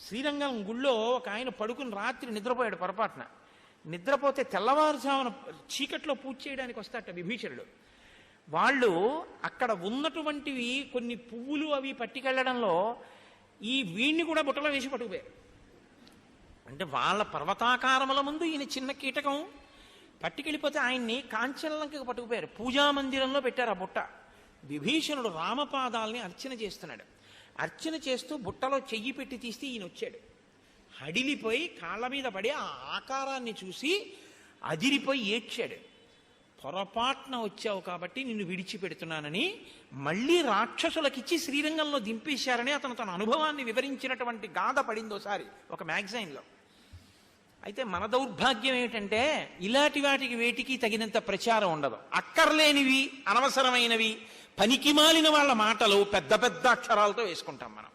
శ్రీరంగం గుళ్ళో ఒక ఆయన పడుకుని రాత్రి నిద్రపోయాడు పొరపాటున. నిద్రపోతే తెల్లవారుజామున చీకట్లో పూజ చేయడానికి వస్తాట విభీషణుడు. వాళ్ళు అక్కడ ఉన్నటువంటివి కొన్ని పువ్వులు అవి పట్టుకెళ్ళడంలో ఈ వీణ్ణి కూడా బుట్టలో వేసి పట్టుకుపోయారు. అంటే వాళ్ళ పర్వతాకారముల ముందు ఈయన చిన్న కీటకం పట్టుకెళ్ళిపోతే ఆయన్ని కాంచనలంకకు పట్టుకుపోయారు. పూజా మందిరంలో పెట్టారు ఆ బుట్ట. విభీషణుడు రామపాదాల్ని అర్చన చేస్తున్నాడు. అర్చన చేస్తూ బుట్టలో చెయ్యి పెట్టి తీస్తే ఈయన వచ్చాడు హడిలిపోయి కాళ్ళ మీద పడి ఆ ఆకారాన్ని చూసి అదిరిపోయి ఏడ్చాడు. పొరపాటున వచ్చావు కాబట్టి నిన్ను విడిచిపెడుతున్నానని మళ్ళీ రాక్షసులకిచ్చి శ్రీరంగంలో దింపేశారని అతను తన అనుభవాన్ని వివరించినటువంటి గాథ పడింది ఒకసారి ఒక మ్యాగజైన్లో. అయితే మన దౌర్భాగ్యం ఏమిటంటే ఇలాంటి వాటికి వేటికి తగినంత ప్రచారం ఉండదు. అక్కర్లేనివి అనవసరమైనవి పనికిమాలిన వాళ్ళ మాటలు పెద్ద పెద్ద అక్షరాలతో వేసుకుంటాం మనం.